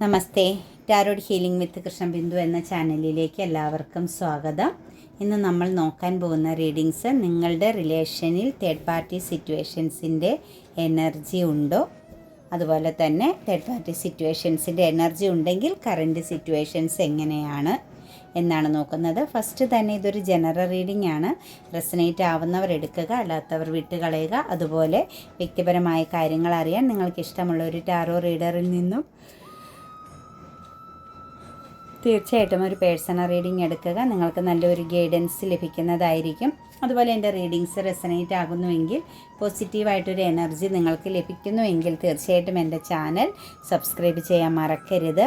Namaste. Tarot healing with Krishnabindu എന്ന ചാനലിലേക്ക് എല്ലാവർക്കും സ്വാഗതം. ഇന്ന് നമ്മൾ നോക്കാൻ പോകുന്ന റീഡിങ്സ് നിങ്ങളുടെ റിലേഷനിൽ തേർഡ് പാർട്ടി സിറ്റുവേഷൻസിന്റെ എനർജി ഉണ്ടോ? അതുപോലെ തന്നെ തേർഡ് പാർട്ടി സിറ്റുവേഷൻസിന്റെ എനർജി ഉണ്ടെങ്കിൽ കറന്റ് സിറ്റുവേഷൻസ് എങ്ങനെയാണ് എന്നാണ് നോക്കുന്നത്. ഫസ്റ്റ് തന്നെ ഇതൊരു ജനറൽ റീഡിംഗ് ആണ്. റെസനേറ്റ് ആവുന്നവർ എടുക്കുക അല്ലാത്തവർ വിട്ടുകളയുക. അതുപോലെ വ്യക്തിപരമായ കാര്യങ്ങൾ അറിയാൻ നിങ്ങൾക്ക് ഇഷ്ടമുള്ള ഒരു ടാറോ റീഡറിൽ നിന്നും തീർച്ചയായിട്ടും ഒരു പേഴ്സണൽ റീഡിംഗ് എടുക്കുക. നിങ്ങൾക്ക് നല്ലൊരു ഗൈഡൻസ് ലഭിക്കുന്നതായിരിക്കും. അതുപോലെ എന്റെ റീഡിങ്സ് റെസനേറ്റ് ആകുന്നുവെങ്കിൽ പോസിറ്റീവായിട്ടൊരു എനർജി നിങ്ങൾക്ക് ലഭിക്കുന്നുവെങ്കിൽ തീർച്ചയായിട്ടും എന്റെ ചാനൽ സബ്സ്ക്രൈബ് ചെയ്യാൻ മറക്കരുത്.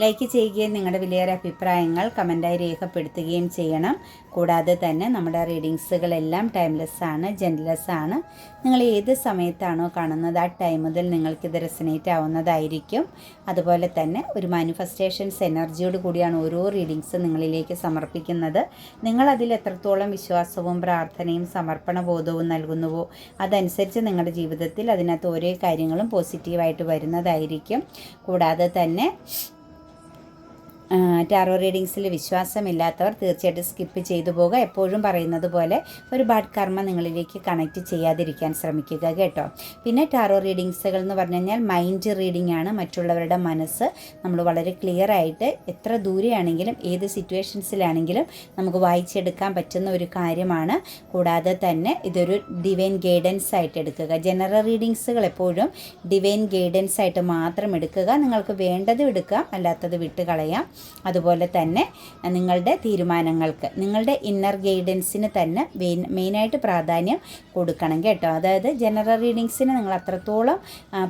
ലൈക്ക് ചെയ്യുകയും നിങ്ങളുടെ വിലയേറെ അഭിപ്രായങ്ങൾ കമന്റായി രേഖപ്പെടുത്തുകയും ചെയ്യണം. കൂടാതെ തന്നെ നമ്മുടെ റീഡിങ്സുകളെല്ലാം ടൈംലെസ് ആണ് ജെൻലെസ് ആണ്. നിങ്ങൾ ഏത് സമയത്താണോ കാണുന്നത് ആ ടൈം മുതൽ നിങ്ങൾക്കിത് റെസനേറ്റ് ആവുന്നതായിരിക്കും. അതുപോലെ തന്നെ ഒരു മാനിഫെസ്റ്റേഷൻസ് എനർജിയോട് കൂടിയാണ് ഓരോ റീഡിങ്സ് നിങ്ങളിലേക്ക് സമർപ്പിക്കുന്നത്. നിങ്ങൾ അതിൽ എത്രത്തോളം വിശ്വാസവും പ്രാർത്ഥനയും സമർപ്പണ ബോധവും നൽകുന്നുവോ അതനുസരിച്ച് നിങ്ങളുടെ ജീവിതത്തിൽ അതിനകത്ത് ഓരോ കാര്യങ്ങളും പോസിറ്റീവായിട്ട് വരുന്നതായിരിക്കും. കൂടാതെ തന്നെ ടാറോ റീഡിങ്സിൽ വിശ്വാസമില്ലാത്തവർ തീർച്ചയായിട്ടും സ്കിപ്പ് ചെയ്തു പോകുക. എപ്പോഴും പറയുന്നത് പോലെ ഒരു ബാഡ് കർമ്മ നിങ്ങളിലേക്ക് കണക്റ്റ് ചെയ്യാതിരിക്കാൻ ശ്രമിക്കുക കേട്ടോ. പിന്നെ ടാറോ റീഡിങ്സുകൾ എന്ന് പറഞ്ഞു കഴിഞ്ഞാൽ മൈൻഡ് റീഡിംഗ് ആണ്. മറ്റുള്ളവരുടെ മനസ്സ് നമ്മൾ വളരെ ക്ലിയർ ആയിട്ട് എത്ര ദൂരെയാണെങ്കിലും ഏത് സിറ്റുവേഷൻസിലാണെങ്കിലും നമുക്ക് വായിച്ചെടുക്കാൻ പറ്റുന്ന ഒരു കാര്യമാണ്. കൂടാതെ തന്നെ ഇതൊരു ഡിവൈൻ ഗൈഡൻസ് ആയിട്ട് എടുക്കുക. ജനറൽ റീഡിങ്സുകൾ എപ്പോഴും ഡിവൈൻ ഗൈഡൻസ് ആയിട്ട് മാത്രം എടുക്കുക. നിങ്ങൾക്ക് വേണ്ടത് എടുക്കാം അല്ലാത്തത് വിട്ട് കളയാം അതുപോലെ തന്നെ നിങ്ങളുടെ തീരുമാനങ്ങൾക്ക് നിങ്ങളുടെ ഇന്നർ ഗൈഡൻസിന് തന്നെ മെയിനായിട്ട് പ്രാധാന്യം കൊടുക്കണം കേട്ടോ. അതായത് ജനറൽ റീഡിങ്സിന് നിങ്ങൾ അത്രത്തോളം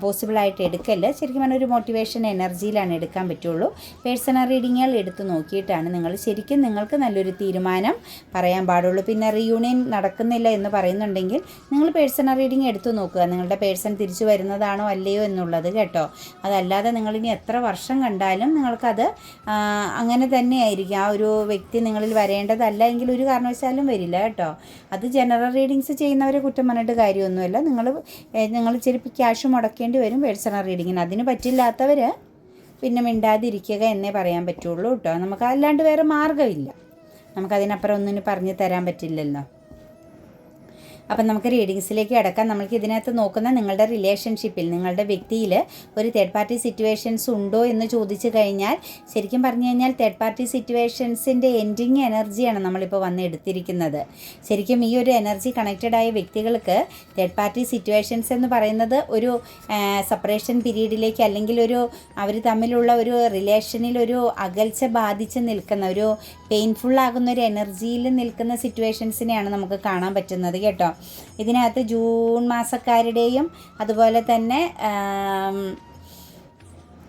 പോസിബിളായിട്ട് എടുക്കല്ല ശരിക്കും പറഞ്ഞാൽ ഒരു മോട്ടിവേഷൻ എനർജിയിലാണ് എടുക്കാൻ പറ്റുള്ളൂ. പേഴ്സണൽ റീഡിങ്ങുകൾ എടുത്ത് നോക്കിയിട്ടാണ് നിങ്ങൾ ശരിക്കും നിങ്ങൾക്ക് നല്ലൊരു തീരുമാനം പറയാൻ പാടുള്ളൂ. പിന്നെ റീയൂണിയൻ നടക്കുന്നില്ല എന്ന് പറയുന്നുണ്ടെങ്കിൽ നിങ്ങൾ പേഴ്സണൽ റീഡിങ് എടുത്ത് നോക്കുക. നിങ്ങളുടെ പേഴ്സൺ തിരിച്ചു വരുന്നതാണോ അല്ലയോ എന്നുള്ളത് കേട്ടോ. അതല്ലാതെ നിങ്ങളിനി എത്ര വർഷം കണ്ടാലും നിങ്ങൾക്കത് അങ്ങനെ തന്നെയായിരിക്കും. ആ ഒരു വ്യക്തി നിങ്ങളിൽ വരേണ്ടതല്ല എങ്കിൽ ഒരു കാരണവശാലും വരില്ല കേട്ടോ. അത് ജനറൽ റീഡിങ്സ് ചെയ്യുന്നവരെ കുറ്റം പറഞ്ഞിട്ട് കാര്യമൊന്നുമില്ല. നിങ്ങൾ നിങ്ങൾ ഇച്ചിരി ക്യാഷ് മുടക്കേണ്ടി വരും പേഴ്സണൽ റീഡിങ്ങിന് അതിന് പറ്റില്ലാത്തവർ പിന്നെ മിണ്ടാതിരിക്കുക എന്നേ പറയാൻ പറ്റുള്ളൂ കേട്ടോ. നമുക്ക് അല്ലാണ്ട് വേറെ മാർഗമില്ല. നമുക്കതിനപ്പുറം ഒന്നിനും പറഞ്ഞു തരാൻ പറ്റില്ലല്ലോ. അപ്പം നമുക്ക് റീഡിങ്സിലേക്ക് അടക്കാം. നമ്മൾക്ക് ഇതിനകത്ത് നോക്കുന്ന നിങ്ങളുടെ റിലേഷൻഷിപ്പിൽ നിങ്ങളുടെ വ്യക്തിയിൽ ഒരു തേർഡ് പാർട്ടി സിറ്റുവേഷൻസ് ഉണ്ടോ എന്ന് ചോദിച്ചു കഴിഞ്ഞാൽ ശരിക്കും പറഞ്ഞു കഴിഞ്ഞാൽ തേർഡ് പാർട്ടി സിറ്റുവേഷൻസിന്റെ എൻഡിങ് എനർജിയാണ് നമ്മളിപ്പോൾ വന്ന് എടുത്തിരിക്കുന്നത്. ശരിക്കും ഈ ഒരു എനർജി കണക്റ്റഡ് ആയ വ്യക്തികൾക്ക് തേർഡ് പാർട്ടി സിറ്റുവേഷൻസ് എന്ന് പറയുന്നത് ഒരു സെപ്പറേഷൻ പീരീഡിലേക്ക് അല്ലെങ്കിൽ ഒരു അവർ തമ്മിലുള്ള ഒരു റിലേഷനിൽ ഒരു അകൽച്ച ബാധിച്ച് നിൽക്കുന്ന ഒരു പെയിൻഫുൾ ആകുന്ന ഒരു എനർജിയിൽ നിൽക്കുന്ന സിറ്റുവേഷൻസിനെയാണ് നമുക്ക് കാണാൻ പറ്റുന്നത് കേട്ടോ. ഇതിനകത്ത് ജൂൺ മാസക്കാരുടെയും അതുപോലെ തന്നെ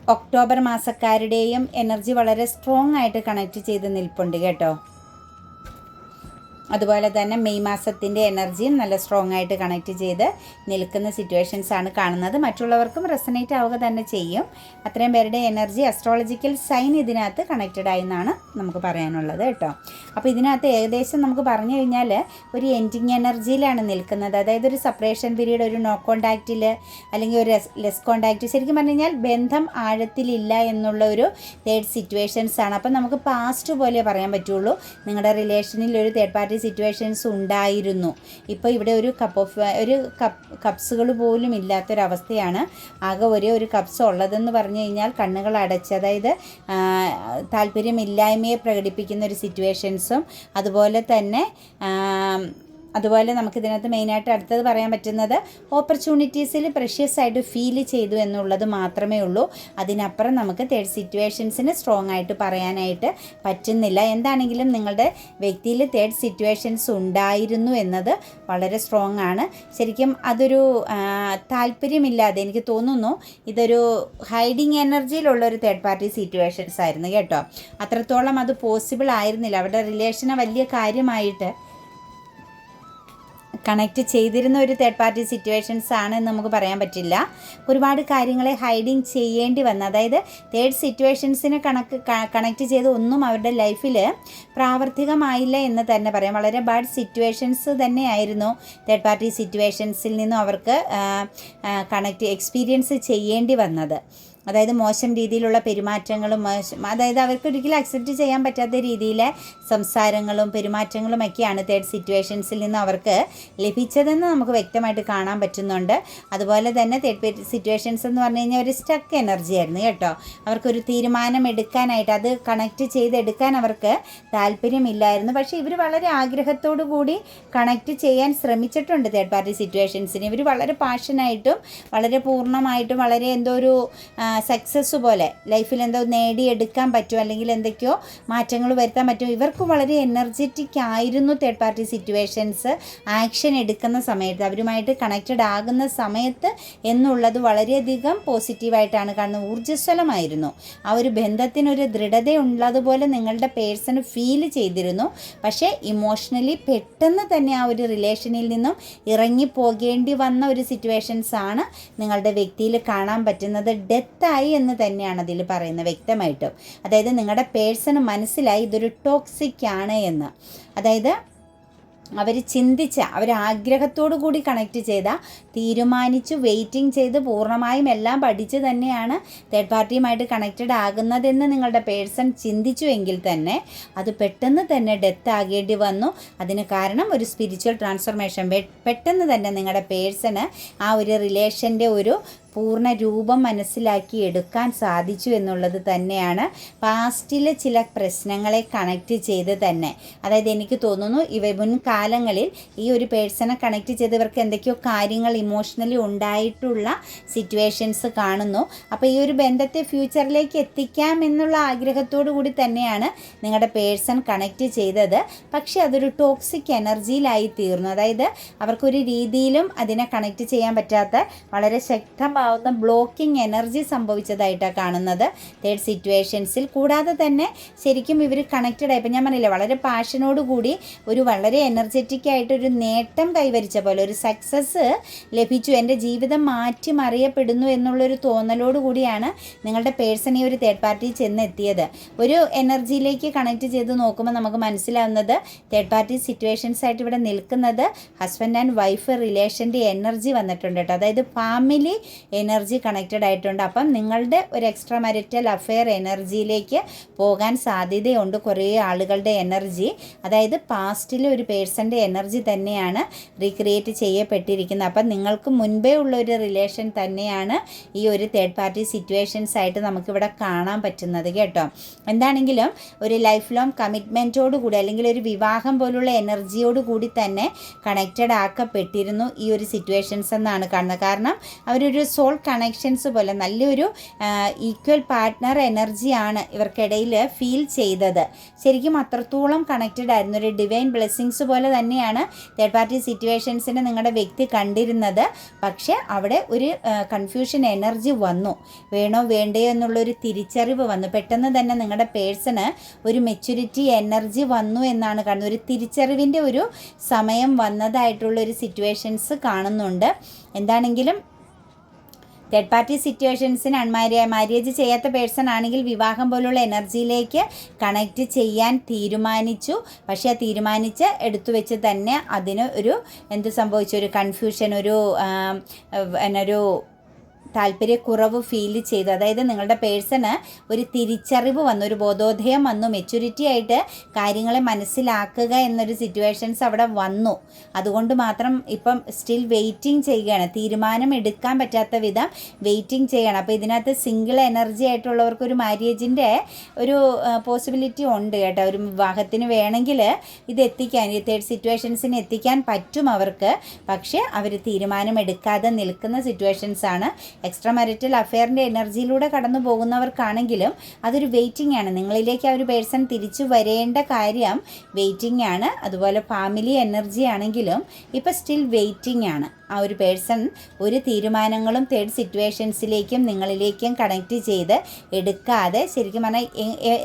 ഒക്ടോബർ മാസക്കാരുടെയും എനർജി വളരെ സ്ട്രോങ് ആയിട്ട് കണക്ട് ചെയ്ത് നിൽപ്പുണ്ട് കേട്ടോ. അതുപോലെ തന്നെ മെയ് മാസത്തിന്റെ എനർജിയും നല്ല സ്ട്രോങ് ആയിട്ട് കണക്ട് ചെയ്ത് നിൽക്കുന്ന സിറ്റുവേഷൻസ് ആണ് കാണുന്നത്. മറ്റുള്ളവർക്കും റെസനേറ്റ് ആവുക തന്നെ ചെയ്യും. അത്രയും പേരുടെ എനർജി അസ്ട്രോളജിക്കൽ സൈൻ ഇതിനകത്ത് കണക്റ്റഡ് ആയി എന്നാണ് നമുക്ക് പറയാനുള്ളത് കേട്ടോ. അപ്പോൾ ഇതിനകത്ത് ഏകദേശം നമുക്ക് പറഞ്ഞു കഴിഞ്ഞാൽ ഒരു എൻഡിങ് എനർജിയിലാണ് നിൽക്കുന്നത്. അതായത് ഒരു സെപ്പറേഷൻ പീരീഡ് ഒരു നോ കോണ്ടാക്റ്റിൽ അല്ലെങ്കിൽ ഒരു ലെസ് കോണ്ടാക്റ്റ് ശരിക്കും പറഞ്ഞു കഴിഞ്ഞാൽ ബന്ധം ആഴത്തിലില്ല എന്നുള്ള ഒരു തേർഡ് സിറ്റുവേഷൻസ് ആണ്. അപ്പം നമുക്ക് പാസ്റ്റ് പോലെ പറയാൻ പറ്റുള്ളൂ. നിങ്ങളുടെ റിലേഷനിൽ ഒരു തേർഡ് പാർട്ടി സിറ്റുവേഷൻസ് ഉണ്ടായിരുന്നു. ഇപ്പോൾ ഇവിടെ ഒരു കപ്പ് ഓഫ് ഒരു കപ്പ് കപ്സുകൾ പോലും ഇല്ലാത്തൊരവസ്ഥയാണ്. ആകെ ഒരേ ഒരു കപ്സ് ഉള്ളതെന്ന് പറഞ്ഞു കഴിഞ്ഞാൽ കണ്ണുകൾ അടച്ച് അതായത് താല്പര്യമില്ലായ്മയെ പ്രകടിപ്പിക്കുന്ന ഒരു സിറ്റുവേഷൻസും അതുപോലെ തന്നെ അതുപോലെ നമുക്ക് ഇതിനകത്ത് മെയിനായിട്ട് അടുത്തത് പറയാൻ പറ്റുന്നത് ഓപ്പർച്യൂണിറ്റീസിൽ പ്രഷ്യസ് ആയിട്ട് ഫീൽ ചെയ്തു എന്നുള്ളത് മാത്രമേ ഉള്ളൂ. അതിനപ്പുറം നമുക്ക് തേർഡ് സിറ്റുവേഷൻസിന് സ്ട്രോങ് ആയിട്ട് പറയാനായിട്ട് പറ്റുന്നില്ല. എന്താണെങ്കിലും നിങ്ങളുടെ വ്യക്തിയിൽ തേർഡ് സിറ്റുവേഷൻസ് ഉണ്ടായിരുന്നു എന്നത് വളരെ സ്ട്രോങ് ആണ്. ശരിക്കും അതൊരു താല്പര്യമില്ലാതെ എനിക്ക് തോന്നുന്നു ഇതൊരു ഹൈഡിങ് എനർജിയിലുള്ള ഒരു തേർഡ് പാർട്ടി സിറ്റുവേഷൻസ് ആയിരുന്നു കേട്ടോ. അത്രത്തോളം അത് പോസിബിൾ ആയിരുന്നില്ല. അവരുടെ റിലേഷനെ വലിയ കാര്യമായിട്ട് കണക്റ്റ് ചെയ്തിരുന്ന ഒരു തേർഡ് പാർട്ടി സിറ്റുവേഷൻസ് ആണ് എന്ന് നമുക്ക് പറയാൻ പറ്റില്ല. ഒരുപാട് കാര്യങ്ങളെ ഹൈഡിങ് ചെയ്യേണ്ടി വന്ന. അതായത് തേർഡ് സിറ്റുവേഷൻസിനെ കണക്ക് കണക്റ്റ് ചെയ്ത് ഒന്നും അവരുടെ ലൈഫിൽ പ്രാവർത്തികമായില്ല എന്ന് തന്നെ പറയാം. വളരെ ബാഡ് സിറ്റുവേഷൻസ് തന്നെയായിരുന്നു തേർഡ് പാർട്ടി സിറ്റുവേഷൻസിൽ നിന്നും അവർക്ക് കണക്ട് എക്സ്പീരിയൻസ് ചെയ്യേണ്ടി വന്നത്. അതായത് മോശം രീതിയിലുള്ള പെരുമാറ്റങ്ങളും മോശം അതായത് അവർക്ക് ഒരിക്കലും അക്സെപ്റ്റ് ചെയ്യാൻ പറ്റാത്ത രീതിയിലെ സംസാരങ്ങളും പെരുമാറ്റങ്ങളും ഒക്കെയാണ് തേർഡ് സിറ്റുവേഷൻസിൽ നിന്ന് അവർക്ക് ലഭിച്ചതെന്ന് നമുക്ക് വ്യക്തമായിട്ട് കാണാൻ പറ്റുന്നുണ്ട്. അതുപോലെ തന്നെ തേർഡ് സിറ്റുവേഷൻസ് എന്ന് പറഞ്ഞു കഴിഞ്ഞാൽ ഒരു സ്റ്റക്ക് എനർജി ആയിരുന്നു കേട്ടോ. അവർക്കൊരു തീരുമാനം എടുക്കാനായിട്ട് അത് കണക്ട് ചെയ്തെടുക്കാൻ അവർക്ക് താല്പര്യമില്ലായിരുന്നു. പക്ഷേ ഇവർ വളരെ ആഗ്രഹത്തോടു കൂടി കണക്ട് ചെയ്യാൻ ശ്രമിച്ചിട്ടുണ്ട് തേർഡ് പാർട്ടി സിറ്റുവേഷൻസിന് ഇവർ വളരെ പാഷനായിട്ടും വളരെ പൂർണമായിട്ടും വളരെ എന്തോ ഒരു സക്സസ് പോലെ ലൈഫിൽ എന്തോ നേടിയെടുക്കാൻ പറ്റും അല്ലെങ്കിൽ എന്തൊക്കെയോ മാറ്റങ്ങൾ വരുത്താൻ പറ്റും. ഇവർക്ക് വളരെ എനർജറ്റിക് ആയിരുന്നു തേർഡ് പാർട്ടി സിറ്റുവേഷൻസ് ആക്ഷൻ എടുക്കുന്ന സമയത്ത് അവരുമായിട്ട് കണക്റ്റഡ് ആകുന്ന സമയത്ത് എന്നുള്ളത് വളരെയധികം പോസിറ്റീവായിട്ടാണ് കാണുന്നത്. ഊർജസ്വലമായിരുന്നു. ആ ഒരു ബന്ധത്തിനൊരു ദൃഢത ഉള്ളതുപോലെ നിങ്ങളുടെ പേഴ്സൺ ഫീൽ ചെയ്തിരുന്നു. പക്ഷേ ഇമോഷണലി പെട്ടെന്ന് തന്നെ ആ ഒരു റിലേഷനിൽ നിന്നും ഇറങ്ങി പോകേണ്ടി വന്ന ഒരു സിറ്റുവേഷൻസ് ആണ് നിങ്ങളുടെ വ്യക്തിയിൽ കാണാൻ പറ്റുന്നത്. ഡെത്തായി എന്ന് തന്നെയാണ് അതിൽ പറയുന്നത് വ്യക്തമായിട്ടും. അതായത് നിങ്ങളുടെ പേഴ്സണ് മനസ്സിലായി ഇതൊരു ടോക്സിക് ആണ് എന്ന്. അതായത് അവർ ചിന്തിച്ച അവർ ആഗ്രഹത്തോടു കൂടി കണക്ട് ചെയ്ത തീരുമാനിച്ചു വെയിറ്റിംഗ് ചെയ്ത് പൂർണമായും എല്ലാം പഠിച്ച് തന്നെയാണ് തേർഡ് പാർട്ടിയുമായിട്ട് കണക്റ്റഡ് ആകുന്നതെന്ന് നിങ്ങളുടെ പേഴ്സൺ ചിന്തിച്ചു എങ്കിൽ തന്നെ അത് പെട്ടെന്ന് തന്നെ ഡെത്ത് ആകേണ്ടി വന്നു. അതിന് കാരണം ഒരു സ്പിരിച്വൽ ട്രാൻസ്ഫർമേഷൻ പെട്ടെന്ന് തന്നെ നിങ്ങളുടെ പേഴ്സണ് ആ ഒരു റിലേഷന്റെ ഒരു പൂർണ രൂപം മനസ്സിലാക്കി എടുക്കാൻ സാധിച്ചു എന്നുള്ളത് തന്നെയാണ് പാസ്റ്റിലെ ചില പ്രശ്നങ്ങളെ കണക്റ്റ് ചെയ്ത് തന്നെ. അതായത് എനിക്ക് തോന്നുന്നു ഇവ മുൻകാലങ്ങളിൽ ഈ ഒരു പേഴ്സണെ കണക്റ്റ് ചെയ്തവർക്ക് എന്തൊക്കെയോ കാര്യങ്ങൾ ഇമോഷണലി ഉണ്ടായിട്ടുള്ള സിറ്റുവേഷൻസ് കാണുന്നു. അപ്പോൾ ഈ ഒരു ബന്ധത്തെ ഫ്യൂച്ചറിലേക്ക് എത്തിക്കാം എന്നുള്ള ആഗ്രഹത്തോടു കൂടി തന്നെയാണ് നിങ്ങളുടെ പേഴ്സൺ കണക്റ്റ് ചെയ്തത്. പക്ഷേ അതൊരു ടോക്സിക് എനർജിയിലായി തീർന്നു. അതായത് അവർക്കൊരു രീതിയിലും അതിനെ കണക്റ്റ് ചെയ്യാൻ പറ്റാത്ത വളരെ ശക്തമായ ആവുന്ന ബ്ലോക്കിംഗ് എനർജി സംഭവിച്ചതായിട്ടാണ് കാണുന്നത്. തേർഡ് സിറ്റുവേഷൻസിൽ കൂടാതെ തന്നെ ശരിക്കും ഇവർ കണക്റ്റഡ് ആയപ്പോൾ ഞാൻ പറഞ്ഞില്ലേ വളരെ പാഷനോട് കൂടി ഒരു വളരെ എനർജറ്റിക് ആയിട്ട് ഒരു നേട്ടം കൈവരിച്ച പോലെ ഒരു സക്സസ് ലഭിച്ചു. എന്റെ ജീവിതം മാറ്റി മറിയപ്പെടുന്നു എന്നുള്ളൊരു തോന്നലോട് കൂടിയാണ് നിങ്ങളുടെ പേഴ്സൺ ഈ ഒരു തേർഡ് പാർട്ടി ചെന്നെത്തിയത്. ഒരു എനർജിയിലേക്ക് കണക്ട് ചെയ്ത് നോക്കുമ്പോൾ നമുക്ക് മനസ്സിലാവുന്നത് തേർഡ് പാർട്ടി സിറ്റുവേഷൻസ് ആയിട്ട് ഇവിടെ നിൽക്കുന്നത് ഹസ്ബൻഡ് ആൻഡ് വൈഫ് റിലേഷന്റെ എനർജി വന്നിട്ടുണ്ട് കേട്ടോ. അതായത് ഫാമിലി എനർജി കണക്റ്റഡ് ആയിട്ടുണ്ട്. അപ്പം നിങ്ങളുടെ ഒരു എക്സ്ട്രാ മാരിറ്റൽ അഫെയർ എനർജിയിലേക്ക് പോകാൻ സാധ്യതയുണ്ട് കുറേ ആളുകളുടെ എനർജി അതായത് പാസ്റ്റിലെ ഒരു പേഴ്സന്റെ എനർജി തന്നെയാണ് റീക്രിയേറ്റ് ചെയ്യപ്പെട്ടിരിക്കുന്നത്. അപ്പം നിങ്ങൾക്ക് മുൻപേ ഉള്ള ഒരു റിലേഷൻ തന്നെയാണ് ഈ ഒരു തേർഡ് പാർട്ടി സിറ്റുവേഷൻസ് ആയിട്ട് നമുക്കിവിടെ കാണാൻ പറ്റുന്നത് കേട്ടോ. എന്താണെങ്കിലും ഒരു ലൈഫ് ലോങ് കമ്മിറ്റ്മെന്റോട് കൂടി അല്ലെങ്കിൽ ഒരു വിവാഹം പോലുള്ള എനർജിയോട് കൂടി തന്നെ കണക്റ്റഡ് ആക്കപ്പെട്ടിരുന്നു ഈ ഒരു സിറ്റുവേഷൻസ് എന്നാണ് കാണുന്നത്. കാരണം അവരൊരു സോൾ കണക്ഷൻസ് പോലെ നല്ലൊരു ഈക്വൽ പാർട്ട്ണർ എനർജിയാണ് ഇവർക്കിടയിൽ ഫീൽ ചെയ്തത്. ശരിക്കും അത്രത്തോളം കണക്റ്റഡ് ആയിരുന്നു. ഒരു ഡിവൈൻ ബ്ലെസ്സിങ്സ് പോലെ തന്നെയാണ് തേർഡ് പാർട്ടി സിറ്റുവേഷൻസിനെ നിങ്ങളുടെ വ്യക്തി കണ്ടിരുന്നത്. പക്ഷേ അവിടെ ഒരു കൺഫ്യൂഷൻ എനർജി വന്നു. വേണോ വേണ്ടയോ എന്നുള്ളൊരു തിരിച്ചറിവ് വന്നു. പെട്ടെന്ന് തന്നെ നിങ്ങളുടെ പേഴ്സണ് ഒരു മെച്യൂരിറ്റി എനർജി വന്നു എന്നാണ് കാണുന്നത്. ഒരു തിരിച്ചറിവിന്റെ ഒരു സമയം വന്നതായിട്ടുള്ള ഒരു സിറ്റുവേഷൻസ് കാണുന്നുണ്ട്. എന്താണെങ്കിലും തേർഡ് പാർട്ടി സിറ്റുവേഷൻസിന് അൺമാരി മാര്യേജ് ചെയ്യാത്ത പേഴ്സൺ ആണെങ്കിൽ വിവാഹം പോലുള്ള എനർജിയിലേക്ക് കണക്റ്റ് ചെയ്യാൻ തീരുമാനിച്ചു. പക്ഷേ തീരുമാനിച്ച് എടുത്തു വെച്ച് തന്നെ അതിന് ഒരു എന്ത് സംഭവിച്ചു? ഒരു കൺഫ്യൂഷൻ ഒരു എന്നൊരു താല്പര്യക്കുറവ് ഫീൽ ചെയ്ത്. അതായത് നിങ്ങളുടെ പേഴ്സണ് ഒരു തിരിച്ചറിവ് വന്നു ഒരു ബോധോദയം വന്നു മെച്യൂരിറ്റി ആയിട്ട് കാര്യങ്ങളെ മനസ്സിലാക്കുക എന്നൊരു സിറ്റുവേഷൻസ് അവിടെ വന്നു. അതുകൊണ്ട് മാത്രം ഇപ്പം സ്റ്റിൽ വെയിറ്റിംഗ് ചെയ്യുകയാണ്. തീരുമാനം എടുക്കാൻ പറ്റാത്ത വിധം വെയിറ്റിംഗ് ചെയ്യണം അപ്പോൾ ഇതിനകത്ത് സിംഗിൾ എനർജി ആയിട്ടുള്ളവർക്ക് ഒരു മാര്യേജിന്റെ ഒരു പോസിബിലിറ്റി ഉണ്ട് കേട്ടോ. ഒരു വിവാഹത്തിന് വേണമെങ്കിൽ ഇത് എത്തിക്കാൻ ഈ തേർഡ് സിറ്റുവേഷൻസിന് എത്തിക്കാൻ പറ്റും അവർക്ക്. പക്ഷേ അവർ തീരുമാനം എടുക്കാതെ നിൽക്കുന്ന സിറ്റുവേഷൻസാണ് എക്സ്ട്രാ മാരിറ്റൽ അഫെയറിന്റെ എനർജിയിലൂടെ കടന്നു പോകുന്നവർക്കാണെങ്കിലും അതൊരു വെയിറ്റിംഗ് ആണ്. നിങ്ങളിലേക്ക് ആ ഒരു പേഴ്സൺ തിരിച്ചു വരേണ്ട കാര്യം വെയിറ്റിംഗ് ആണ്. അതുപോലെ ഫാമിലി എനർജി ആണെങ്കിലും ഇപ്പോൾ സ്റ്റിൽ വെയിറ്റിംഗ് ആണ്. ആ ഒരു പേഴ്സൺ ഒരു തീരുമാനങ്ങളും തേർഡ് സിറ്റുവേഷൻസിലേക്കും നിങ്ങളിലേക്കും കണക്ട് ചെയ്ത് എടുക്കാതെ ശരിക്കും പറഞ്ഞാൽ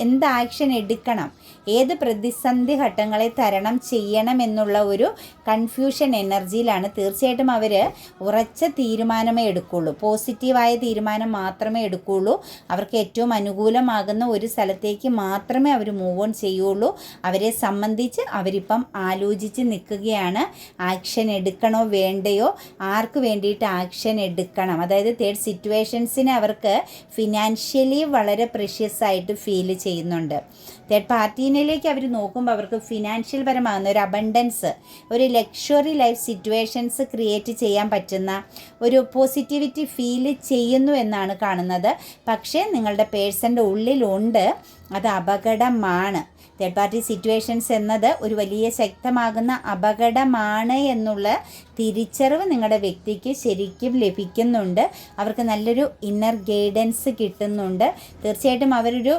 എന്ത് ആക്ഷൻ എടുക്കണം? ഏത് പ്രതിസന്ധി ഘട്ടങ്ങളെ തരണം ചെയ്യണമെന്നുള്ള ഒരു കൺഫ്യൂഷൻ എനർജിയിലാണ് തീർച്ചയായിട്ടും അവർ ഉറച്ച തീരുമാനമേ എടുക്കുള്ളൂ. പോസിറ്റീവായ തീരുമാനം മാത്രമേ എടുക്കുകയുള്ളൂ അവർക്ക് ഏറ്റവും അനുകൂലമാകുന്ന ഒരു സ്ഥലത്തേക്ക് മാത്രമേ അവർ മൂവ് ഓൺ ചെയ്യുള്ളൂ. അവരെ സംബന്ധിച്ച് അവരിപ്പം ആലോചിച്ച് നിൽക്കുകയാണ്. ആക്ഷൻ എടുക്കണോ വേണ്ടയോ? ആർക്ക് വേണ്ടിയിട്ട് ആക്ഷൻ എടുക്കണം? അതായത് തേർഡ് സിറ്റുവേഷൻസിനെ അവർക്ക് ഫിനാൻഷ്യലി വളരെ പ്രഷ്യസ് ആയിട്ട് ഫീൽ ചെയ്യുന്നുണ്ട്. തേർഡ് പാർട്ടീനിലേക്ക് അവർ നോക്കുമ്പോൾ അവർക്ക് ഫിനാൻഷ്യൽ പരമാകുന്ന ഒരു അബണ്ടൻസ് ഒരു ലക്ഷറി ലൈഫ് സിറ്റുവേഷൻസ് ക്രിയേറ്റ് ചെയ്യാൻ പറ്റുന്ന ഒരു പോസിറ്റിവിറ്റി ഫീൽ ചെയ്യുന്നു എന്നാണ് കാണുന്നത്. പക്ഷേ നിങ്ങളുടെ പേഴ്സന്റെ ഉള്ളിലുണ്ട്. അത് അപകടമാണ്. തേർഡ് പാർട്ടി സിറ്റുവേഷൻസ് എന്നത് ഒരു വലിയ ശക്തമാകുന്ന അപകടമാണ് എന്നുള്ള തിരിച്ചറിവ് നിങ്ങളുടെ വ്യക്തിക്ക് ശരിക്കും ലഭിക്കുന്നുണ്ട്. അവർക്ക് നല്ലൊരു ഇന്നർ ഗൈഡൻസ് കിട്ടുന്നുണ്ട്. തീർച്ചയായിട്ടും അവരൊരു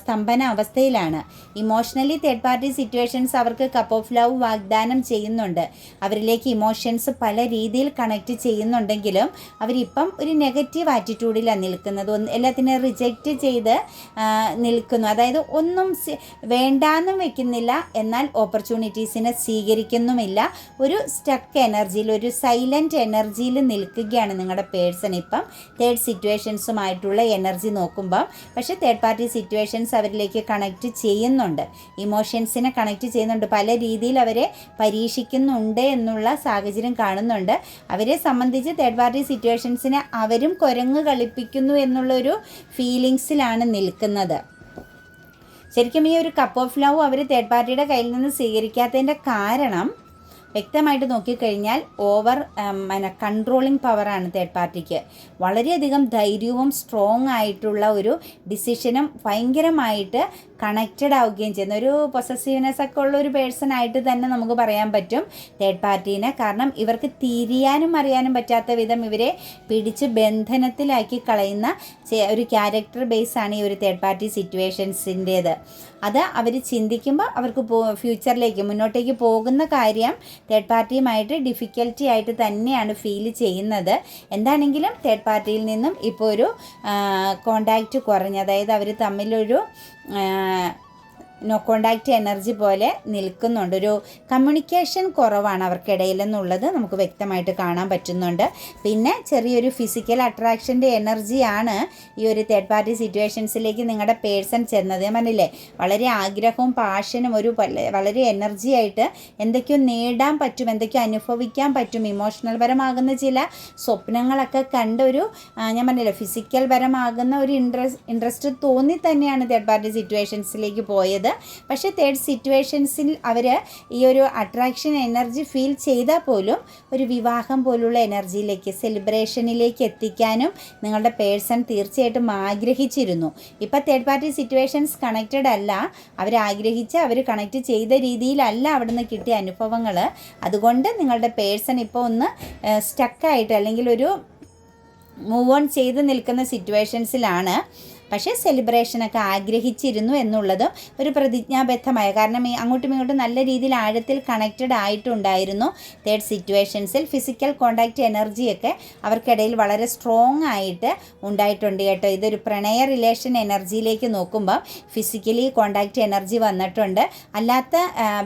സ്തംഭന അവസ്ഥയിലാണ്. ഇമോഷണലി തേർഡ് പാർട്ടി സിറ്റുവേഷൻസ് അവർക്ക് കപ്പ് ഓഫ് ലവ് വാഗ്ദാനം ചെയ്യുന്നുണ്ട്. അവരിലേക്ക് ഇമോഷൻസ് പല രീതിയിൽ കണക്ട് ചെയ്യുന്നുണ്ടെങ്കിലും അവരിപ്പം ഒരു നെഗറ്റീവ് ആറ്റിറ്റ്യൂഡിലാണ് നിൽക്കുന്നത്. എല്ലാത്തിനെയും റിജക്റ്റ് ചെയ്ത് നിൽക്കുന്നു. അതായത് ഒന്നും വേണ്ടാന്നും വെക്കുന്നില്ല. എന്നാൽ ഓപ്പർച്യൂണിറ്റീസിനെ സ്വീകരിക്കുന്നുമില്ല. ഒരു സ്റ്റക്ക് എനർജിയിൽ ഒരു സൈലന്റ് എനർജിയിൽ നിൽക്കുകയാണ് നിങ്ങളുടെ പേഴ്സൺ ഇപ്പം. തേർഡ് സിറ്റുവേഷൻസുമായിട്ടുള്ള എനർജി നോക്കുമ്പം. പക്ഷേ തേർഡ് പാർട്ടി സിറ്റുവേഷൻസ് അവരിലേക്ക് കണക്റ്റ് ചെയ്യുന്നുണ്ട്. ഇമോഷൻസിനെ കണക്റ്റ് ചെയ്യുന്നുണ്ട്. പല രീതിയിൽ അവരെ പരീക്ഷിക്കുന്നുണ്ട് എന്നുള്ള സാഹചര്യം കാണുന്നുണ്ട്. അവരെ സംബന്ധിച്ച് തേർഡ് പാർട്ടി സിറ്റുവേഷൻസിനെ അവരും കുരങ്ങ് കളിപ്പിക്കുന്നു എന്നുള്ളൊരു ഫീലിങ്സിലാണ് നിൽക്കുന്നത്. ശരിക്കും ഈ ഒരു കപ്പ് ഓഫ് ലവ് അവർ തേർഡ് പാർട്ടിയുടെ കയ്യിൽ നിന്ന് സ്വീകരിക്കാത്തതിന്റെ കാരണം വ്യക്തമായിട്ട് നോക്കിക്കഴിഞ്ഞാൽ ഓവർ പിന്നെ കൺട്രോളിങ് പവറാണ് തേർഡ് പാർട്ടിക്ക് വളരെയധികം ധൈര്യവും സ്ട്രോങ് ആയിട്ടുള്ള ഒരു ഡിസിഷനും ഭയങ്കരമായിട്ട് കണക്റ്റഡ് ആവുകയും ചെയ്യുന്ന. ഒരു പൊസസീവ്നെസ് ഒക്കെ ഉള്ള ഒരു പേഴ്സൺ ആയിട്ട് തന്നെ നമുക്ക് പറയാൻ പറ്റും തേർഡ് പാർട്ടീനെ കാരണം ഇവർക്ക് തിരിയാനും അറിയാനും പറ്റാത്ത വിധം ഇവരെ പിടിച്ച് ബന്ധനത്തിലാക്കി കളയുന്ന ഒരു ക്യാരക്ടർ ബേസ് ആണ് ഈ ഒരു തേർഡ് പാർട്ടി സിറ്റുവേഷൻസിന്റേത് അത് അവർ ചിന്തിക്കുമ്പോൾ അവർക്ക് ഫ്യൂച്ചറിലേക്ക് മുന്നോട്ടേക്ക് പോകുന്ന കാര്യം തേർഡ് പാർട്ടിയുമായിട്ട് ഡിഫിക്കൽറ്റി ആയിട്ട് തന്നെയാണ് ഫീൽ ചെയ്യുന്നത്. എന്താണെങ്കിലും തേർഡ് പാർട്ടിയിൽ നിന്നും ഇപ്പോൾ ഒരു കോണ്ടാക്റ്റ് കുറഞ്ഞ് അതായത് അവർ തമ്മിലൊരു 哎 നോ കോണ്ടാക്റ്റ് എനർജി പോലെ നിൽക്കുന്നുണ്ട്. ഒരു കമ്മ്യൂണിക്കേഷൻ കുറവാണ് അവർക്കിടയിൽ എന്നുള്ളത് നമുക്ക് വ്യക്തമായിട്ട് കാണാൻ പറ്റുന്നുണ്ട്. പിന്നെ ചെറിയൊരു ഫിസിക്കൽ അട്രാക്ഷന്റെ എനർജിയാണ് ഈ ഒരു തേർഡ് പാർട്ടി സിറ്റുവേഷൻസിലേക്ക് നിങ്ങളുടെ പേഴ്സൺ ചെന്നത്. മനല്ലേ വളരെ ആഗ്രഹവും പാഷനും ഒരു വളരെ എനർജി ആയിട്ട് എന്തൊക്കെയോ നേടാൻ പറ്റും എന്തൊക്കെയോ അനുഭവിക്കാൻ പറ്റും. ഇമോഷണൽ പരമാകുന്ന ചില സ്വപ്നങ്ങളൊക്കെ കണ്ടൊരു ഞാൻ പറഞ്ഞില്ല ഫിസിക്കൽ പരമാകുന്ന ഒരു ഇൻട്രസ്റ്റ് ഇൻട്രസ്റ്റ് തോന്നി തന്നെയാണ് തേർഡ് പാർട്ടി സിറ്റുവേഷൻസിലേക്ക് പോയത്. പക്ഷേ തേർഡ് സിറ്റുവേഷൻസിൽ അവർ ഈ ഒരു അട്രാക്ഷൻ എനർജി ഫീൽ ചെയ്താൽ പോലും ഒരു വിവാഹം പോലുള്ള എനർജിയിലേക്ക് സെലിബ്രേഷനിലേക്ക് എത്തിക്കാനും നിങ്ങളുടെ പേഴ്സൺ തീർച്ചയായിട്ടും ആഗ്രഹിച്ചിരുന്നു. ഇപ്പോൾ തേർഡ് പാർട്ടി സിറ്റുവേഷൻസ് കണക്റ്റഡ് അല്ല. അവരാഗ്രഹിച്ച് അവർ കണക്റ്റ് ചെയ്ത രീതിയിലല്ല അവിടെ നിന്ന് കിട്ടിയ അനുഭവങ്ങൾ അതുകൊണ്ട് നിങ്ങളുടെ പേഴ്സൺ ഇപ്പോൾ ഒന്ന് സ്റ്റക്കായിട്ട് അല്ലെങ്കിൽ ഒരു മൂവ് ഓൺ ചെയ്ത് നിൽക്കുന്ന സിറ്റുവേഷൻസിലാണ് പക്ഷേ സെലിബ്രേഷനൊക്കെ ആഗ്രഹിച്ചിരുന്നു എന്നുള്ളതും ഒരു പ്രതിജ്ഞാബദ്ധമായ. കാരണം അങ്ങോട്ടും ഇങ്ങോട്ടും നല്ല രീതിയിൽ ആഴത്തിൽ കണക്റ്റഡ് ആയിട്ടുണ്ടായിരുന്നു. തേർഡ് സിറ്റുവേഷൻസിൽ ഫിസിക്കൽ കോണ്ടാക്റ്റ് എനർജിയൊക്കെ അവർക്കിടയിൽ വളരെ സ്ട്രോങ് ആയിട്ട് ഉണ്ടായിട്ടുണ്ട് കേട്ടോ. ഇതൊരു പ്രണയ റിലേഷൻ എനർജിയിലേക്ക് നോക്കുമ്പോൾ ഫിസിക്കലി കോണ്ടാക്റ്റ് എനർജി വന്നിട്ടുണ്ട്. അല്ലാത്ത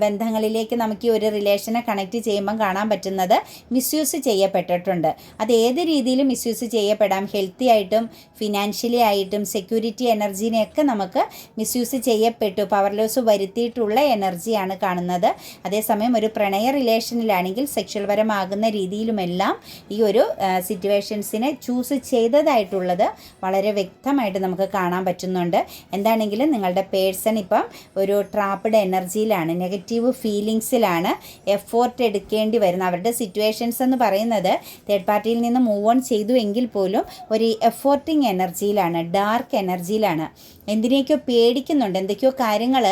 ബന്ധങ്ങളിലേക്ക് നമുക്ക് ഈ ഒരു റിലേഷനെ കണക്ട് ചെയ്യുമ്പം കാണാൻ പറ്റുന്നത് മിസ്യൂസ് ചെയ്യപ്പെട്ടിട്ടുണ്ട്. അത് ഏത് രീതിയിലും മിസ്യൂസ് ചെയ്യപ്പെടാം. ഹെൽത്തി ആയിട്ടും ഫിനാൻഷ്യലി ആയിട്ടും സെക്യൂർ സെക്യൂരിറ്റി എനർജീനെയൊക്കെ നമുക്ക് മിസ്യൂസ് ചെയ്യപ്പെട്ടു. പവർ ലോസ് വരുത്തിയിട്ടുള്ള എനർജിയാണ് കാണുന്നത്. അതേസമയം ഒരു പ്രണയ റിലേഷനിലാണെങ്കിൽ സെക്ഷൽ പരമാകുന്ന രീതിയിലുമെല്ലാം ഈ ഒരു സിറ്റുവേഷൻസിനെ ചൂസ് ചെയ്തതായിട്ടുള്ളത് വളരെ വ്യക്തമായിട്ട് നമുക്ക് കാണാൻ പറ്റുന്നുണ്ട്. എന്താണെങ്കിലും നിങ്ങളുടെ പേഴ്സൺ ഇപ്പം ഒരു ട്രാപ്പ്ഡ് എനർജിയിലാണ് നെഗറ്റീവ് ഫീലിങ്സിലാണ് എഫോർട്ട് എടുക്കേണ്ടി വരുന്നത് അവരുടെ സിറ്റുവേഷൻസ് എന്ന് പറയുന്നത് തേർഡ് പാർട്ടിയിൽ നിന്ന് മൂവ് ഓൺ ചെയ്തു എങ്കിൽ പോലും ഒരു എഫോർട്ടിങ് എനർജിയിലാണ് ഡാർക്ക് എനർജിയിലാണ്. എന്തിനെയൊക്കെയോ പേടിക്കുന്നുണ്ട്. എന്തൊക്കെയോ കാര്യങ്ങൾ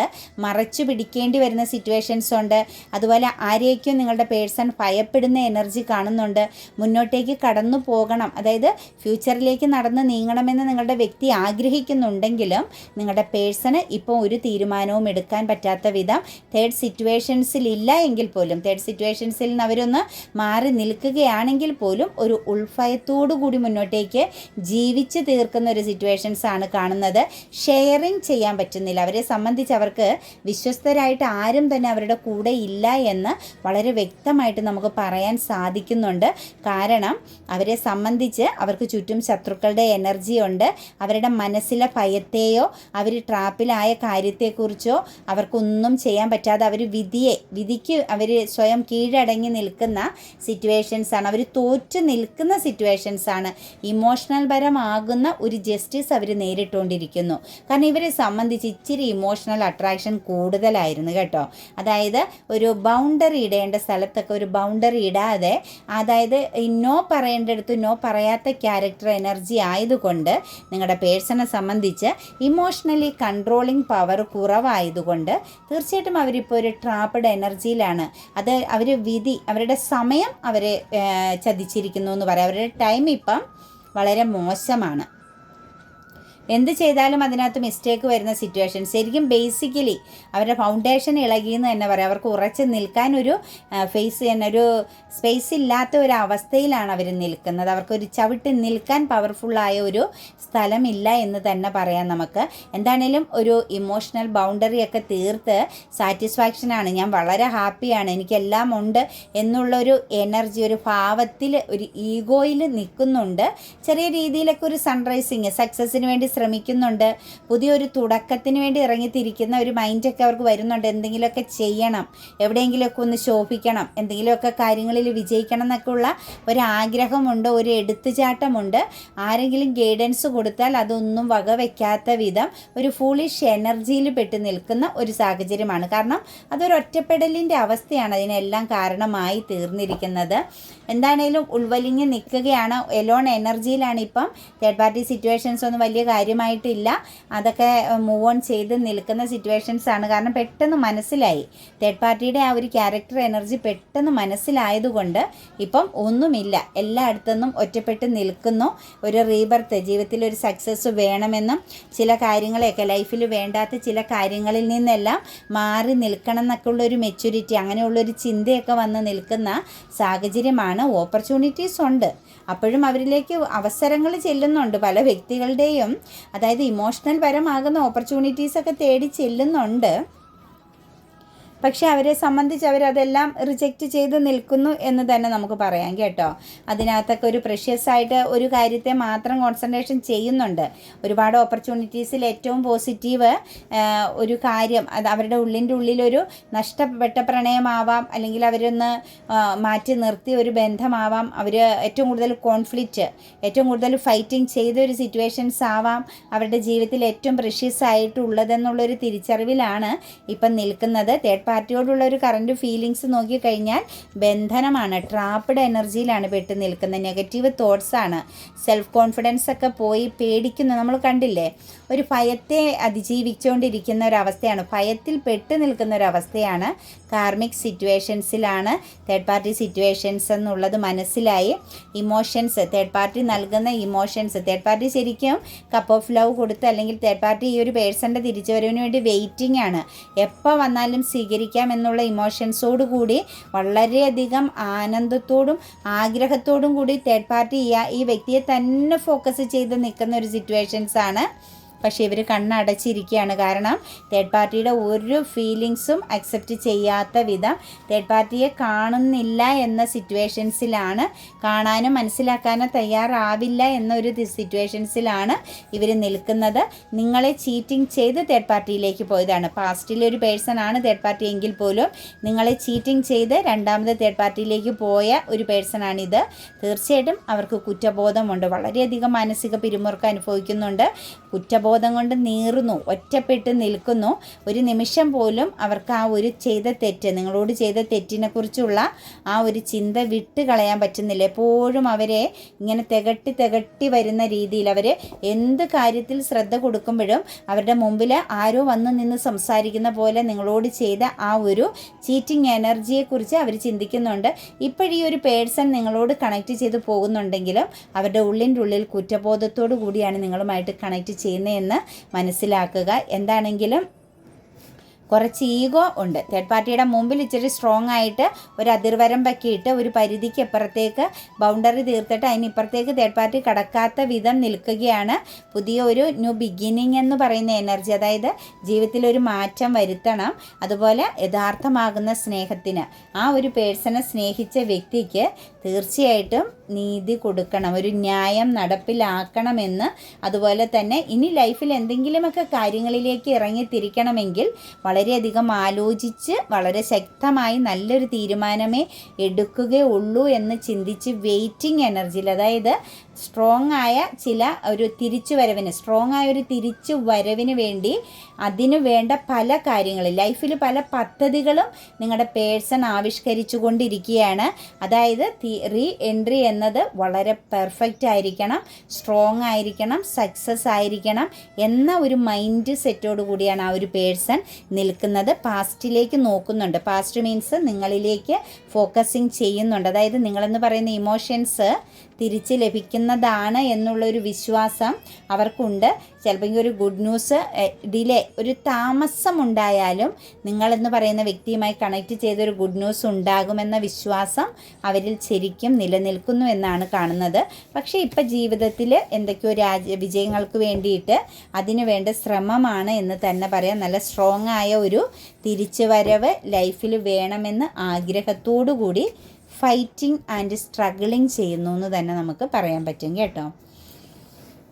മറച്ചു പിടിക്കേണ്ടി വരുന്ന സിറ്റുവേഷൻസ് ഉണ്ട്. അതുപോലെ ആരെയൊക്കെയോ നിങ്ങളുടെ പേഴ്സൺ ഭയപ്പെടുന്ന എനർജി കാണുന്നുണ്ട്. മുന്നോട്ടേക്ക് കടന്നു പോകണം. അതായത് ഫ്യൂച്ചറിലേക്ക് നടന്ന് നീങ്ങണമെന്ന് നിങ്ങളുടെ വ്യക്തി ആഗ്രഹിക്കുന്നുണ്ടെങ്കിലും നിങ്ങളുടെ പേഴ്സണ് ഇപ്പോൾ ഒരു തീരുമാനവും എടുക്കാൻ പറ്റാത്ത വിധം തേർഡ് സിറ്റുവേഷൻസിൽ ഇല്ല എങ്കിൽ പോലും തേർഡ് സിറ്റുവേഷൻസിൽ നിന്ന് അവരൊന്ന് മാറി നിൽക്കുകയാണെങ്കിൽ പോലും ഒരു ഉൾഭയത്തോടു കൂടി മുന്നോട്ടേക്ക് ജീവിച്ച് തീർക്കുന്ന ഒരു സിറ്റുവേഷൻസ് ആണ് കാണുന്നത്. ഷെയറിങ് ചെയ്യാൻ പറ്റുന്നില്ല. അവരെ സംബന്ധിച്ച് അവർക്ക് വിശ്വസ്തരായിട്ട് ആരും തന്നെ അവരുടെ കൂടെ ഇല്ല എന്ന് വളരെ വ്യക്തമായിട്ട് നമുക്ക് പറയാൻ സാധിക്കുന്നുണ്ട്. കാരണം അവരെ സംബന്ധിച്ച് അവർക്ക് ചുറ്റും ശത്രുക്കളുടെ എനർജി ഉണ്ട്. അവരുടെ മനസ്സിലെ ഭയത്തെയോ അവർ ട്രാപ്പിലായ കാര്യത്തെക്കുറിച്ചോ അവർക്കൊന്നും ചെയ്യാൻ പറ്റാതെ അവർ വിധിയെ വിധിക്ക് അവർ സ്വയം കീഴടങ്ങി നിൽക്കുന്ന സിറ്റുവേഷൻസ് ആണ്. അവർ തോറ്റു നിൽക്കുന്ന സിറ്റുവേഷൻസ് ആണ്. ഇമോഷണൽ പരമാകുന്ന ഒരു ജസ്റ്റിസ് അവർ നേരിട്ടുകൊണ്ടിരിക്കുന്നു. കാരണം ഇവരെ സംബന്ധിച്ച് ഇച്ചിരി ഇമോഷണൽ അട്രാക്ഷൻ കൂടുതലായിരുന്നു കേട്ടോ. അതായത് ഒരു ബൗണ്ടറി ഇടേണ്ട സ്ഥലത്തൊക്കെ ഒരു ബൗണ്ടറി ഇടാതെ അതായത് നോ പറയേണ്ടടുത്ത് നോ പറയാത്ത ക്യാരക്ടർ എനർജി ആയതുകൊണ്ട് നിങ്ങളുടെ പേഴ്സണെ സംബന്ധിച്ച് ഇമോഷണലി കൺട്രോളിങ് പവർ കുറവായതുകൊണ്ട് തീർച്ചയായിട്ടും അവരിപ്പോൾ ഒരു ട്രാപ്പഡ് എനർജിയിലാണ് അത് അവർ വിധി അവരുടെ സമയം അവരെ ചതിച്ചിരിക്കുന്നു എന്ന് പറയാം. അവരുടെ ടൈം ഇപ്പം വളരെ മോശമാണ്. എന്ത് ചെയ്താലും അതിനകത്ത് മിസ്റ്റേക്ക് വരുന്ന സിറ്റുവേഷൻ ശരിക്കും ബേസിക്കലി അവരുടെ ഫൗണ്ടേഷൻ ഇളകി എന്ന് തന്നെ പറയാം. അവർക്ക് ഉറച്ച് നിൽക്കാൻ ഒരു ഫേസ് തന്നെ ഒരു സ്പേസ് ഇല്ലാത്ത ഒരു അവസ്ഥയിലാണ് അവർ നിൽക്കുന്നത്. അവർക്കൊരു ചവിട്ടി നിൽക്കാൻ പവർഫുള്ളായ ഒരു സ്ഥലമില്ല എന്ന് തന്നെ പറയാം നമുക്ക്. എന്താണേലും ഒരു ഇമോഷണൽ ബൗണ്ടറി ഒക്കെ തീർത്ത് സാറ്റിസ്ഫാക്ഷനാണ് ഞാൻ വളരെ ഹാപ്പിയാണ് എനിക്കെല്ലാം ഉണ്ട് എന്നുള്ളൊരു എനർജി ഒരു ഭാവത്തിൽ ഒരു ഈഗോയിൽ നിൽക്കുന്നുണ്ട്. ചെറിയ രീതിയിലൊക്കെ ഒരു സൺറൈസിങ് സക്സസ്സിന് വേണ്ടി ശ്രമിക്കുന്നുണ്ട്. പുതിയൊരു തുടക്കത്തിന് വേണ്ടി ഇറങ്ങിത്തിരിക്കുന്ന ഒരു മൈൻഡൊക്കെ അവർക്ക് വരുന്നുണ്ട്. എന്തെങ്കിലുമൊക്കെ ചെയ്യണം. എവിടെയെങ്കിലുമൊക്കെ ഒന്ന് ശോഭിക്കണം. എന്തെങ്കിലുമൊക്കെ കാര്യങ്ങളിൽ വിജയിക്കണം എന്നൊക്കെ ഉള്ള ഒരു എടുത്തുചാട്ടമുണ്ട്. ആരെങ്കിലും ഗൈഡൻസ് കൊടുത്താൽ അതൊന്നും വകവയ്ക്കാത്ത വിധം ഒരു ഫൂളിഷ് എനർജിയിൽ പെട്ട് നിൽക്കുന്ന ഒരു സാഹചര്യമാണ്. കാരണം അതൊരു ഒറ്റപ്പെടലിന്റെ അവസ്ഥയാണ്. അതിനെല്ലാം കാരണമായി തീർന്നിരിക്കുന്നത്. എന്താണേലും ഉൾവലിഞ്ഞ് നിൽക്കുകയാണ്. എലോൺ എനർജിയിലാണ് ഇപ്പം തേർഡ് പാർട്ടി സിറ്റുവേഷൻസ് ഒന്നും വലിയ കാര്യമായിട്ടില്ല. അതൊക്കെ മൂവ് ഓൺ ചെയ്ത് നിൽക്കുന്ന സിറ്റുവേഷൻസ് ആണ്. കാരണം പെട്ടെന്ന് മനസ്സിലായി. തേർഡ് പാർട്ടിയുടെ ആ ഒരു ക്യാരക്ടർ എനർജി പെട്ടെന്ന് മനസ്സിലായതുകൊണ്ട് ഇപ്പം ഒന്നുമില്ല. എല്ലായിടത്തുനിന്നും ഒറ്റപ്പെട്ട് നിൽക്കുന്നു. ഒരു റീബർത്ത് ജീവിതത്തിൽ ഒരു സക്സസ് വേണമെന്നും ചില കാര്യങ്ങളെയൊക്കെ ലൈഫിൽ വേണ്ടാത്ത ചില കാര്യങ്ങളിൽ നിന്നെല്ലാം മാറി നിൽക്കണം എന്നൊക്കെ ഉള്ളൊരു മെച്യൂരിറ്റി അങ്ങനെയുള്ളൊരു ചിന്തയൊക്കെ വന്ന് നിൽക്കുന്ന സാഹചര്യമാണ് ഓപ്പർച്യൂണിറ്റീസ് ഉണ്ട്. അപ്പോഴും അവരിലേക്ക് അവസരങ്ങൾ ചെല്ലുന്നുണ്ട്. പല വ്യക്തികളുടെയും അതായത് ഇമോഷണൽ പരമാകുന്ന ഓപ്പർച്യൂണിറ്റീസൊക്കെ തേടി ചെല്ലുന്നുണ്ട്. പക്ഷെ അവരെ സംബന്ധിച്ച് അവരതെല്ലാം റിജക്റ്റ് ചെയ്ത് നിൽക്കുന്നു എന്ന് തന്നെ നമുക്ക് പറയാം കേട്ടോ. അതിനകത്തൊക്കെ ഒരു പ്രഷ്യസ് ആയിട്ട് ഒരു കാര്യത്തെ മാത്രം കോൺസെൻട്രേഷൻ ചെയ്യുന്നുണ്ട്. ഒരുപാട് ഓപ്പർച്യൂണിറ്റീസിൽ ഏറ്റവും പോസിറ്റീവ് ഒരു കാര്യം അത് അവരുടെ ഉള്ളിന്റെ ഉള്ളിലൊരു നഷ്ടപ്പെട്ട പ്രണയമാവാം അല്ലെങ്കിൽ അവരൊന്ന് മാറ്റി നിർത്തിയ ഒരു ബന്ധമാവാം അവർ ഏറ്റവും കൂടുതൽ കോൺഫ്ലിക്റ്റ് ഏറ്റവും കൂടുതൽ ഫൈറ്റിംഗ് ചെയ്ത ഒരു സിറ്റുവേഷൻസ് ആവാം അവരുടെ ജീവിതത്തിൽ ഏറ്റവും പ്രഷ്യസ് ആയിട്ടുള്ളതെന്നുള്ളൊരു തിരിച്ചറിവിലാണ് ഇപ്പം നിൽക്കുന്നത്. തേർഡ് പാർട്ടിയോടുള്ള ഒരു കറണ്ട് ഫീലിങ്സ് നോക്കിക്കഴിഞ്ഞാൽ ബന്ധനമാണ്. ട്രാപ്പഡ് എനർജിയിലാണ് പെട്ട് നിൽക്കുന്നത്. നെഗറ്റീവ് തോട്ട്സ് ആണ്. സെൽഫ് കോൺഫിഡൻസ് ഒക്കെ പോയി പേടിക്കുന്നു. നമ്മൾ കണ്ടില്ലേ? ഒരു ഭയത്തെ അതിജീവിച്ചുകൊണ്ടിരിക്കുന്ന ഒരവസ്ഥയാണ്. ഭയത്തിൽ പെട്ട് നിൽക്കുന്ന ഒരവസ്ഥയാണ് കാർമിക് സിറ്റുവേഷൻസിലാണ് തേർഡ് പാർട്ടി സിറ്റുവേഷൻസ് എന്നുള്ളത് മനസ്സിലായി. ഇമോഷൻസ് തേർഡ് പാർട്ടി നൽകുന്ന ഇമോഷൻസ് തേർഡ് പാർട്ടി ശരിക്കും കപ്പ് ഓഫ് ലവ് കൊടുത്ത് അല്ലെങ്കിൽ തേർഡ് പാർട്ടി ഈ ഒരു പേഴ്സന്റെ തിരിച്ചുവരവിന് വേണ്ടി വെയിറ്റിംഗ് ആണ്. എപ്പോൾ വന്നാലും സ്വീകരിക്കാം എന്നുള്ള ഇമോഷൻസോട് കൂടി വളരെയധികം ആനന്ദത്തോടും ആഗ്രഹത്തോടും കൂടി തേർഡ് പാർട്ടി ഈ വ്യക്തിയെ തന്നെ ഫോക്കസ് ചെയ്ത് നിൽക്കുന്ന ഒരു സിറ്റുവേഷൻസ് ആണ്. പക്ഷേ ഇവർ കണ്ണടച്ചിരിക്കുകയാണ്. കാരണം തേർഡ് പാർട്ടിയുടെ ഒരു ഫീലിങ്സും അക്സെപ്റ്റ് ചെയ്യാത്ത വിധം തേർഡ് പാർട്ടിയെ കാണുന്നില്ല എന്ന സിറ്റുവേഷൻസിലാണ് കാണാനും മനസ്സിലാക്കാനും തയ്യാറാവില്ല എന്നൊരു സിറ്റുവേഷൻസിലാണ് ഇവർ നിൽക്കുന്നത്. നിങ്ങളെ ചീറ്റിംഗ് ചെയ്ത് തേർഡ് പാർട്ടിയിലേക്ക് പോയതാണ്. പാസ്റ്റിലെ ഒരു പേഴ്സൺ ആണ് തേർഡ് പാർട്ടി എങ്കിൽ പോലും നിങ്ങളെ ചീറ്റിംഗ് ചെയ്ത് രണ്ടാമത് തേർഡ് പാർട്ടിയിലേക്ക് പോയ ഒരു പേഴ്സൺ ആണിത്. തീർച്ചയായിട്ടും അവർക്ക് കുറ്റബോധമുണ്ട്. വളരെയധികം മാനസിക പിരിമുറുക്കം അനുഭവിക്കുന്നുണ്ട്. കുറ്റബോധം കൊണ്ട് നീറുന്നു ഒറ്റപ്പെട്ട് നിൽക്കുന്നു. ഒരു നിമിഷം പോലും അവർക്ക് ആ ഒരു ചെയ്ത തെറ്റ് നിങ്ങളോട് ചെയ്ത തെറ്റിനെ കുറിച്ചുള്ള ആ ഒരു ചിന്ത വിട്ട് കളയാൻ പറ്റുന്നില്ല. എപ്പോഴും അവരെ ഇങ്ങനെ തികട്ടി തികട്ടി വരുന്ന രീതിയിൽ അവർ എന്ത് കാര്യത്തിൽ ശ്രദ്ധ കൊടുക്കുമ്പോഴും അവരുടെ മുമ്പിൽ ആരോ വന്ന് നിന്ന് സംസാരിക്കുന്ന പോലെ നിങ്ങളോട് ചെയ്ത ആ ഒരു ചീറ്റിംഗ് എനർജിയെക്കുറിച്ച് അവർ ചിന്തിക്കുന്നുണ്ട്. ഇപ്പോഴീ ഒരു പേഴ്സൺ നിങ്ങളോട് കണക്ട് ചെയ്ത് പോകുന്നുണ്ടെങ്കിലും അവരുടെ ഉള്ളിന്റെ ഉള്ളിൽ കുറ്റബോധത്തോടു കൂടിയാണ് നിങ്ങളുമായിട്ട് കണക്ട് ചെയ്യുന്നതെന്ന് മനസ്സിലാക്കുക. എന്താണെങ്കിലും കുറച്ച് ഈഗോ ഉണ്ട്. തേർഡ് പാർട്ടിയുടെ മുമ്പിൽ ഇച്ചിരി സ്ട്രോങ് ആയിട്ട് ഒരു അതിർവരമ്പൊക്കെ ഇട്ട് ഒരു പരിധിക്ക് അപ്പുറത്തേക്ക് ബൗണ്ടറി തീർത്തിട്ട് അതിനിപ്പുറത്തേക്ക് തേർഡ് പാർട്ടി കടക്കാത്ത വിധം നിൽക്കുകയാണ് പുതിയ ഒരു ന്യൂ ബിഗിനിങ് എന്ന് പറയുന്ന എനർജി അതായത് ജീവിതത്തിൽ ഒരു മാറ്റം വരുത്തണം. അതുപോലെ യഥാർത്ഥമാകുന്ന സ്നേഹത്തിന്. ആ ഒരു പേഴ്സണെ സ്നേഹിച്ച വ്യക്തിക്ക് തീർച്ചയായിട്ടും നീതി കൊടുക്കണം ഒരു ന്യായം നടപ്പിലാക്കണമെന്ന്. അതുപോലെ തന്നെ ഇനി ലൈഫിൽ എന്തെങ്കിലുമൊക്കെ കാര്യങ്ങളിലേക്ക് ഇറങ്ങിത്തിരിക്കണമെങ്കിൽ വളരെയധികം ആലോചിച്ച് വളരെ ശക്തമായി നല്ലൊരു തീരുമാനമേ എടുക്കുകയുള്ളൂ എന്ന് ചിന്തിച്ച് വെയിറ്റിംഗ് എനർജിയിൽ അതായത് സ്ട്രോങ് ആയ ചില ഒരു തിരിച്ചു വരവിന് സ്ട്രോങ് ആയ ഒരു തിരിച്ചു വരവിന് വേണ്ടി അതിനു വേണ്ട പല കാര്യങ്ങളും ലൈഫിൽ പല പദ്ധതികളും നിങ്ങളുടെ പേഴ്സൺ ആവിഷ്കരിച്ചു കൊണ്ടിരിക്കുകയാണ് അതായത് റീ എൻട്രി എന്നത് വളരെ പെർഫെക്റ്റ് ആയിരിക്കണം സ്ട്രോങ് ആയിരിക്കണം സക്സസ് ആയിരിക്കണം എന്ന ഒരു മൈൻഡ് സെറ്റോട് കൂടിയാണ് ആ ഒരു പേഴ്സൺ നിൽക്കുന്നത്. പാസ്റ്റിലേക്ക് നോക്കുന്നുണ്ട്. പാസ്റ്റ് മീൻസ് നിങ്ങളിലേക്ക് ഫോക്കസിങ് ചെയ്യുന്നുണ്ട്. അതായത് നിങ്ങളെന്ന് പറയുന്ന ഇമോഷൻസ് തിരിച്ച് ലഭിക്കുന്നതാണ് എന്നുള്ളൊരു വിശ്വാസം അവർക്കുണ്ട്. ചിലപ്പോൾ ഒരു ഗുഡ് ന്യൂസ് ഡിലേ ഒരു താമസമുണ്ടായാലും നിങ്ങളെന്ന് പറയുന്ന വ്യക്തിയുമായി കണക്ട് ചെയ്തൊരു ഗുഡ് ന്യൂസ് ഉണ്ടാകുമെന്ന വിശ്വാസം അവരിൽ ശരിക്കും നിലനിൽക്കുന്നു എന്നാണ് കാണുന്നത്. പക്ഷേ ഇപ്പം ജീവിതത്തിൽ എന്തൊക്കെയോ രാജ്യ വിജയങ്ങൾക്ക് വേണ്ടിയിട്ട് അതിനു വേണ്ട ശ്രമമാണ് എന്ന് തന്നെ പറയാം. നല്ല സ്ട്രോങ് ആയ ഒരു തിരിച്ചുവരവ് ലൈഫിൽ വേണമെന്ന് ആഗ്രഹത്തോടു കൂടി ഫൈറ്റിംഗ് ആൻഡ് സ്ട്രഗിളിങ് ചെയ്യുന്നു എന്ന് തന്നെ നമുക്ക് പറയാൻ പറ്റും കേട്ടോ.